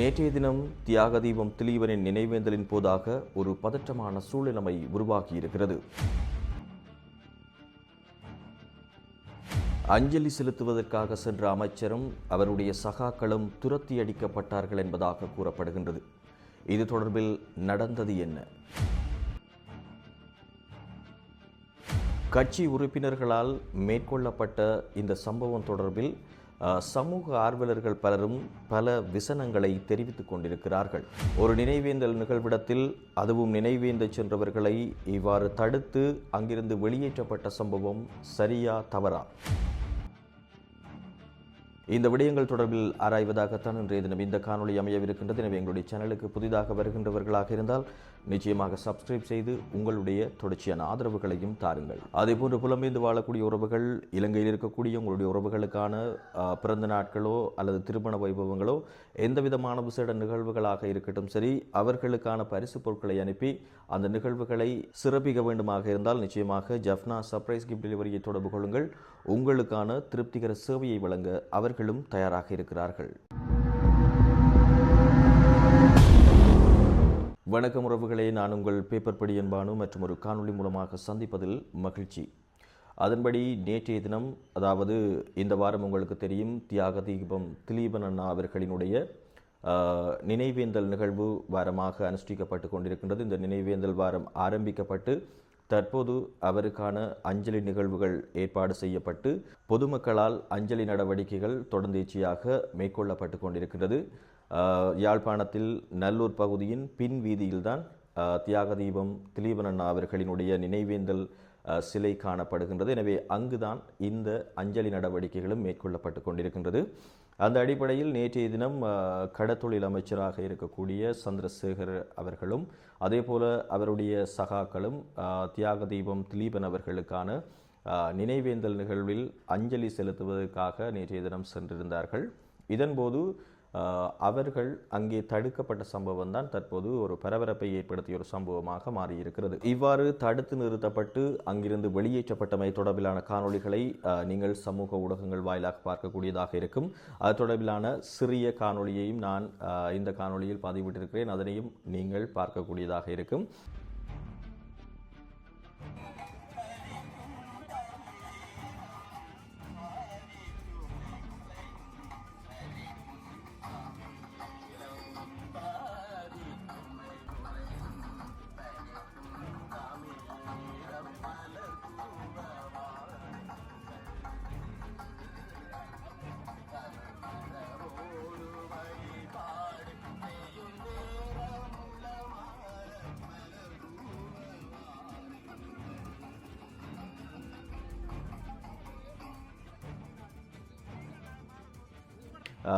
நேற்றைய தினம் தியாக தீபம் திலீபனின் நினைவேந்தலின் போதாக ஒரு பதற்றமான சூழ்நிலைமை உருவாகியிருக்கிறது அஞ்சலி செலுத்துவதற்காக சென்ற அமைச்சரும் அவருடைய சகாக்களும் துரத்தி அடிக்கப்பட்டார்கள் என்பதாக கூறப்படுகின்றது. இது தொடர்பில் நடந்தது என்ன? கட்சி உறுப்பினர்களால் மேற்கொள்ளப்பட்ட இந்த சம்பவம் தொடர்பில் சமூக ஆர்வலர்கள் பலரும் பல விசனங்களை தெரிவித்துக் கொண்டிருக்கிறார்கள். ஒரு நினைவேந்தல் நிகழ்விடத்தில் அதுவும் நினைவேந்த சென்றவர்களை இவ்வாறு தடுத்து அங்கிருந்து வெளியேற்றப்பட்ட சம்பவம் சரியா தவறா? இந்த விடயங்கள் தொடர்பில் ஆராய்வதாகத்தான் இன்றைய தினம் இந்த காணொளி அமையவிருக்கின்றது. எனவே எங்களுடைய சேனலுக்கு புதிதாக வருகின்றவர்களாக இருந்தால் நிச்சயமாக சப்ஸ்கிரைப் செய்து உங்களுடைய தொடர்ச்சியான ஆதரவுகளையும் தாருங்கள். அதேபோன்று புலம்பெயர்ந்து வாழக்கூடிய உறவுகள் இலங்கையில் இருக்கக்கூடிய உங்களுடைய உறவுகளுக்கான பிறந்த நாட்களோ அல்லது திருமண வைபவங்களோ எந்த விதமான விசேட நிகழ்வுகளாக இருக்கட்டும் சரி அவர்களுக்கான பரிசு பொருட்களை அனுப்பி அந்த நிகழ்வுகளை சிறப்பிக்க வேண்டுமாக இருந்தால் நிச்சயமாக ஜஃப்னா சர்ப்ரைஸ் கிஃப்ட் டெலிவரியை தொடர்பு கொள்ளுங்கள். உங்களுக்கான திருப்திகர சேவையை வழங்க அவர்களும் தயாராக இருக்கிறார்கள். வணக்கம் உறவுகளே நான் உங்கள் பேப்பர் படி என்பானு மற்றும் ஒரு காணொளி மூலமாக சந்திப்பதில் மகிழ்ச்சி. அதன்படி நேற்றைய தினம் அதாவது இந்த வாரம் உங்களுக்கு தெரியும் தியாக தீபம் திலீபன் அண்ணா அவர்களினுடைய நினைவேந்தல் நிகழ்வு வாரமாக அனுஷ்டிக்கப்பட்டு கொண்டிருக்கின்றது. இந்த நினைவேந்தல் வாரம் ஆரம்பிக்கப்பட்டு தற்போது அவருக்கான அஞ்சலி நிகழ்வுகள் ஏற்பாடு செய்யப்பட்டு பொதுமக்களால் அஞ்சலி நடவடிக்கைகள் தொடர்ந்தேச்சியாக மேற்கொள்ளப்பட்டு கொண்டிருக்கிறது யாழ்ப்பாணத்தில் நல்லூர் பகுதியின் பின் வீதியில்தான் தியாக தீபம் திலீபன் அண்ணா அவர்களினுடைய நினைவேந்தல் சிலை காணப்படுகின்றது. எனவே அங்குதான் இந்த அஞ்சலி நடவடிக்கைகளும் மேற்கொள்ளப்பட்டு கொண்டிருக்கின்றது. அந்த அடிப்படையில் நேற்றைய தினம் கடத்தொழில் அமைச்சராக இருக்கக்கூடிய சந்திரசேகர் அவர்களும் அதே போல அவருடைய சகாக்களும் தியாகதீபம் தியாக தீபம் திலீபன் அவர்களுக்கான நினைவேந்தல் நிகழ்வில் அஞ்சலி செலுத்துவதற்காக நேற்றைய தினம் சென்றிருந்தார்கள். இதன்போது அவர்கள் அங்கே தடுக்கப்பட்ட சம்பவம் தான் தற்போது ஒரு பரபரப்பை ஏற்படுத்திய ஒரு சம்பவமாக மாறியிருக்கிறது. இவ்வாறு தடுத்து நிறுத்தப்பட்டு அங்கிருந்து வெளியேற்றப்பட்டமை தொடர்பிலான காணொளிகளை நீங்கள் சமூக ஊடகங்கள் வாயிலாக பார்க்கக்கூடியதாக இருக்கும். அது தொடர்பிலான சிறிய காணொளியையும் நான் இந்த காணொளியில் பதிவிட்டிருக்கிறேன். அதனையும் நீங்கள் பார்க்கக்கூடியதாக இருக்கும்.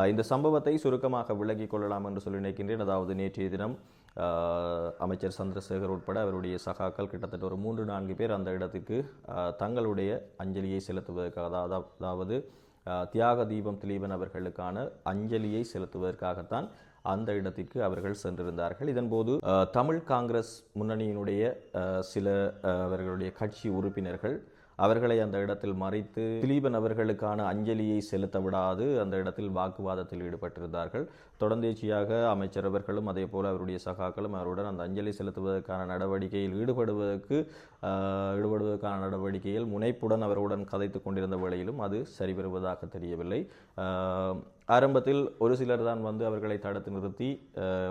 இந்த சம்பவத்தை சுருக்கமாக விளங்கிக் கொள்ளலாம் என்று சொல்லி நினைக்கின்றேன். அதாவது நேற்றைய தினம் அமைச்சர் சந்திரசேகர் உட்பட அவருடைய சகாக்கள் கிட்டத்தட்ட ஒரு மூன்று நான்கு பேர் அந்த இடத்துக்கு தங்களுடைய அஞ்சலியை செலுத்துவதற்காக அதாவது- அதாவது தியாக தீபம் திலீபன் அவர்களுக்கான அஞ்சலியை செலுத்துவதற்காகத்தான் அந்த இடத்திற்கு அவர்கள் சென்றிருந்தார்கள். இதன்போது தமிழ் காங்கிரஸ் முன்னணியினுடைய சில அவர்களுடைய கட்சி உறுப்பினர்கள் அவர்களை அந்த இடத்தில் மறைத்து திலீபன் அவர்களுக்கான அஞ்சலியை செலுத்த விடாது. அந்த இடத்தில் வாக்குவாதத்தில் ஈடுபட்டிருந்தார்கள். தொடர்ந்தேச்சியாக அமைச்சர் அவர்களும் அதே போல் அவருடைய சகாக்களும் அவருடன் அந்த அஞ்சலி செலுத்துவதற்கான நடவடிக்கையில் ஈடுபடுவதற்கு ஈடுபடுவதற்கான நடவடிக்கையில் முனைப்புடன் அவருடன் கதைத்து கொண்டிருந்த வேளையிலும் அது சரிவருவதாக தெரியவில்லை. ஆரம்பத்தில் ஒரு சிலர் தான் வந்து அவர்களை தடுத்து நிறுத்தி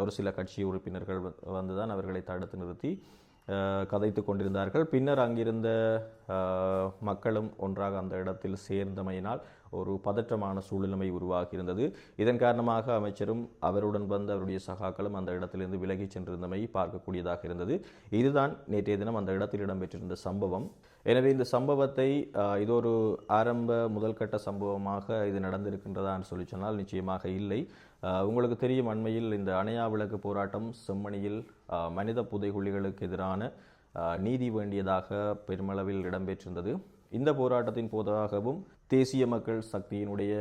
ஒரு சில கட்சி உறுப்பினர்கள் வந்து தான் அவர்களை தடுத்து நிறுத்தி கதைத்து கொண்டிருந்தார்கள். பின்னர் அங்கிருந்த மக்களும் ஒன்றாக அந்த இடத்தில் சேர்ந்தமையினால் ஒரு பதற்றமான சூழ்நிலைமை உருவாகியிருந்தது. இதன் காரணமாக அமைச்சரும் அவருடன் வந்த அவருடைய சகாக்களும் அந்த இடத்திலிருந்து விலகிச் சென்றிருந்தமை பார்க்கக்கூடியதாக இருந்தது. இதுதான் நேற்றைய தினம் அந்த இடத்தில் இடம்பெற்றிருந்த சம்பவம். எனவே இந்த சம்பவத்தை இது ஒரு ஆரம்ப முதல்கட்ட சம்பவமாக இது நடந்திருக்கின்றதான்னு சொல்லி சொன்னால் நிச்சயமாக இல்லை. உங்களுக்கு தெரியும் அண்மையில் இந்த அணையா விளக்கு போராட்டம் செம்மணியில் மனித புதைகுழிகளுக்கு எதிரான நீதி வேண்டியதாக பெருமளவில் இடம்பெற்றிருந்தது. இந்த போராட்டத்தின் போதாகவும் தேசிய மக்கள் சக்தியினுடைய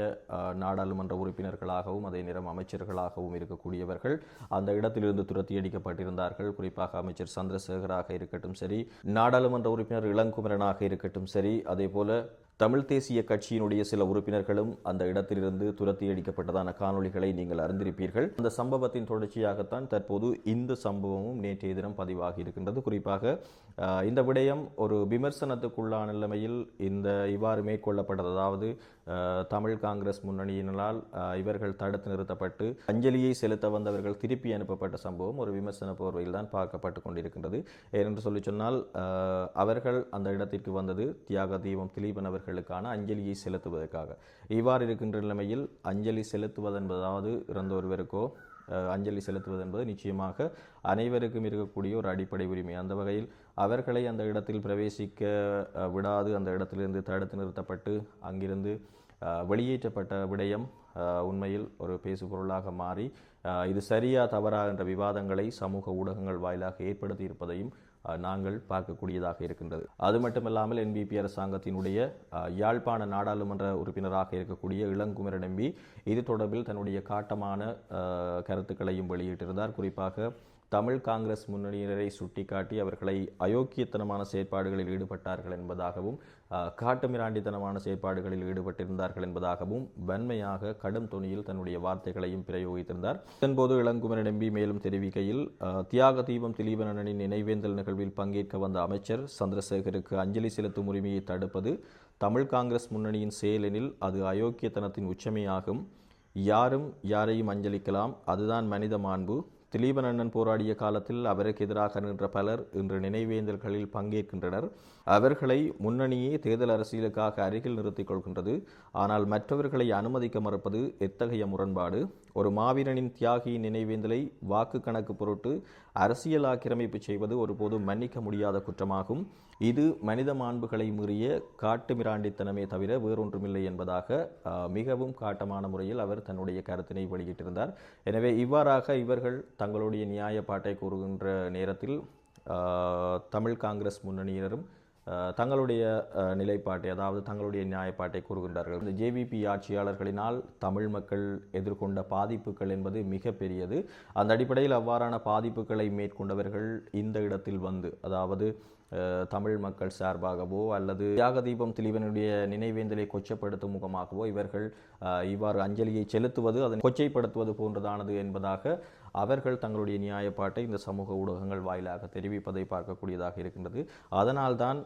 நாடாளுமன்ற உறுப்பினர்களாகவும் அதே நேரம் அமைச்சர்களாகவும் இருக்கக்கூடியவர்கள் அந்த இடத்திலிருந்து துரத்தி அடிக்கப்பட்டிருந்தார்கள். குறிப்பாக அமைச்சர் சந்திரசேகராக இருக்கட்டும் சரி நாடாளுமன்ற உறுப்பினர் இளங்குமரனாக இருக்கட்டும் சரி அதே போல தமிழ் தேசிய கட்சியினுடைய சில உறுப்பினர்களும் அந்த இடத்திலிருந்து துரத்தி அடிக்கப்பட்டதான காணொளிகளை நீங்கள் அறிந்திருப்பீர்கள். அந்த சம்பவத்தின் தொடர்ச்சியாகத்தான் தற்போது இந்த சம்பவமும் நேற்றைய தினம் பதிவாகி இருக்கின்றது. குறிப்பாக இந்த விடயம் ஒரு விமர்சனத்துக்குள்ளான நிலைமையில் இந்த இவ்வாறு மேற்கொள்ளப்பட்டது அதாவது தமிழ் காங்கிரஸ் முன்னணியினரால் இவர்கள் தடுத்து நிறுத்தப்பட்டு அஞ்சலியை செலுத்த வந்தவர்கள் திருப்பி அனுப்பப்பட்ட சம்பவம் ஒரு விமர்சன போர்வையில் தான் பார்க்கப்பட்டு கொண்டிருக்கின்றது. ஏனென்று சொல்லி சொன்னால் அவர்கள் அந்த இடத்திற்கு வந்தது தியாக தீபம் திலீபன் அவர்களுக்கான அஞ்சலியை செலுத்துவதற்காக. இவ்வாறு இருக்கின்ற நிலைமையில் அஞ்சலி செலுத்துவதென்பதாவது இறந்த ஒருவருக்கோ அஞ்சலி செலுத்துவது என்பது நிச்சயமாக அனைவருக்கும் இருக்கக்கூடிய ஒரு அடிப்படை உரிமை. அந்த வகையில் அவர்களை அந்த இடத்தில் பிரவேசிக்க விடாது. அந்த இடத்திலிருந்து தடுத்து நிறுத்தப்பட்டு அங்கிருந்து வெளியேற்றப்பட்ட விடயம் உண்மையில் ஒரு பேசுபொருளாக மாறி இது சரியா தவறா என்ற விவாதங்களை சமூக ஊடகங்கள் வாயிலாக ஏற்படுத்தி இருப்பதையும் நாங்கள் பார்க்கக்கூடியதாக இருக்கின்றது. அது மட்டுமல்லாமல் என்பிபி அரசாங்கத்தினுடைய யாழ்ப்பாண நாடாளுமன்ற உறுப்பினராக இருக்கக்கூடிய இளங்குமரன் எம்பி இது தொடர்பில் தன்னுடைய காட்டமான கருத்துக்களையும் வெளியிட்டிருந்தார். குறிப்பாக தமிழ் காங்கிரஸ் முன்னணியினரை சுட்டிக்காட்டி அவர்களை அயோக்கியத்தனமான செயற்பாடுகளில் ஈடுபட்டார்கள் என்பதாகவும் காட்டுமிராண்டித்தனமான செயற்பாடுகளில் ஈடுபட்டிருந்தார்கள் என்பதாகவும் வன்மையாக கடும் துணியில் தன்னுடைய வார்த்தைகளையும் பிரயோகித்திருந்தார். இதன்போது இளங்குமரன் எம்பி மேலும் தெரிவிக்கையில் தியாக தீபம் திலீபனனின் நினைவேந்தல் நிகழ்வில் பங்கேற்க வந்த அமைச்சர் சந்திரசேகருக்கு அஞ்சலி செலுத்தும் உரிமையை தடுப்பது தமிழ் காங்கிரஸ் முன்னணியின் செயலெனில் அது அயோக்கியத்தனத்தின் உச்சமையாகும். யாரும் யாரையும் அஞ்சலிக்கலாம். அதுதான் மனித மாண்பு. திலீபன் அண்ணன் போராடிய காலத்தில் அவருக்கு எதிராக நின்ற பலர் இன்று நினைவேந்தல்களில் பங்கேற்கின்றனர். அவர்களை முன்னணியே தேர்தல் அரசியலுக்காக அருகில் நிறுத்திக் கொள்கின்றது. ஆனால் மற்றவர்களை அனுமதிக்க மறுப்பது எத்தகைய முரண்பாடு? ஒரு மாவீரனின் தியாகியின் நினைவேந்தலை வாக்கு கணக்கு பொருட்டு அரசியல் ஆக்கிரமிப்பு செய்வது ஒருபோதும் மன்னிக்க முடியாத குற்றமாகும். இது மனித மாண்புகளை மீறிய காட்டுமிராண்டித்தனமே தவிர வேறொன்றுமில்லை என்பதாக மிகவும் காட்டமான முறையில் அவர் தன்னுடைய கருத்தினை வெளியிட்டிருந்தார். எனவே இவ்வாறாக இவர்கள் தங்களுடைய நியாயப்பாட்டை கூறுகின்ற நேரத்தில் தமிழ் காங்கிரஸ் முன்னணியினரும் தங்களுடைய நிலைப்பாட்டை அதாவது தங்களுடைய நியாயப்பாட்டை கூறுகின்றார்கள். இந்த ஜேவிபி ஆட்சியாளர்களினால் தமிழ் மக்கள் எதிர்கொண்ட பாதிப்புகள் என்பது மிக பெரியது. அந்த அடிப்படையில் அவ்வாறான பாதிப்புகளை மேற்கொண்டவர்கள் இந்த இடத்தில் வந்து அதாவது தமிழ் மக்கள் சார்பாகவோ அல்லது தியாகதீபம் திலீபனுடைய நினைவேந்தலை கொச்சப்படுத்தும் முகமாகவோ இவர்கள் இவ்வாறு அஞ்சலியை செலுத்துவது அதனை கொச்சைப்படுத்துவது போன்றதானது என்பதாக அவர்கள் தங்களுடைய நியாயப்பாட்டை இந்த சமூக ஊடகங்கள் வாயிலாக தெரிவிப்பதை பார்க்கக்கூடியதாக இருக்கின்றது. அதனால்தான் தான்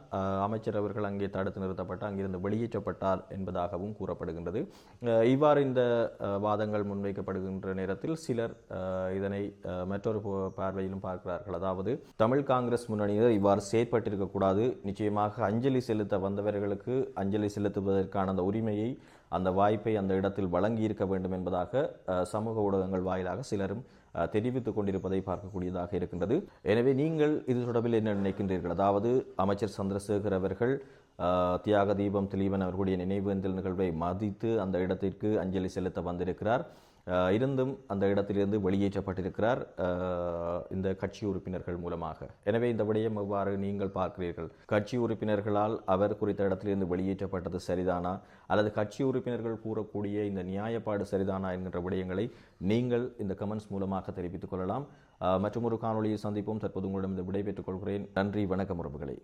அமைச்சர் அவர்கள் அங்கே தடுத்து நிறுத்தப்பட்டு அங்கிருந்து வெளியேற்றப்பட்டார் என்பதாகவும் கூறப்படுகின்றது. இவ்வாறு இந்த வாதங்கள் முன்வைக்கப்படுகின்ற நேரத்தில் சிலர் இதனை மற்றொரு பார்வையிலும் பார்க்கிறார்கள். அதாவது தமிழ் காங்கிரஸ் முன்னணியினர் இவ்வாறு செயற்பட்டிருக்கக்கூடாது நிச்சயமாக அஞ்சலி செலுத்த வந்தவர்களுக்கு அஞ்சலி செலுத்துவதற்கான அந்த உரிமையை அந்த வாய்ப்பை அந்த இடத்தில் வழங்கி இருக்க வேண்டும் என்பதாக சமூக ஊடகங்கள் வாயிலாக சிலரும் தெரிவித்துக் கொண்டிருப்பதை பார்க்கக்கூடியதாக இருக்கின்றது. எனவே நீங்கள் இது தொடர்பில் என்ன நினைக்கின்றீர்கள்? அதாவது அமைச்சர் சந்திரசேகர் அவர்கள் தியாக தீபம் திலீபன் அவர்களுடைய நினைவேந்தல் நிகழ்வை மதித்து அந்த இடத்திற்கு அஞ்சலி செலுத்த வந்திருக்கிறார். இருந்தும் அந்த இடத்திலிருந்து வெளியேற்றப்பட்டிருக்கிறார். இந்த கட்சி உறுப்பினர்கள் மூலமாக. எனவே இந்த விடயம் எவ்வாறு நீங்கள் பார்க்கிறீர்கள்? கட்சி உறுப்பினர்களால் அவர் குறித்த இடத்திலிருந்து வெளியேற்றப்பட்டது சரிதானா? அல்லது கட்சி உறுப்பினர்கள் கூறக்கூடிய இந்த நியாயப்பாடு சரிதானா என்கின்ற விடயங்களை நீங்கள் இந்த கமெண்ட்ஸ் மூலமாக தெரிவித்துக் கொள்ளலாம். மற்றும் ஒரு காணொளியை சந்திப்போம். தற்போது உங்களிடம் இந்த விடைபெற்றுக் கொள்கிறேன். நன்றி வணக்கம் உறவுகளை.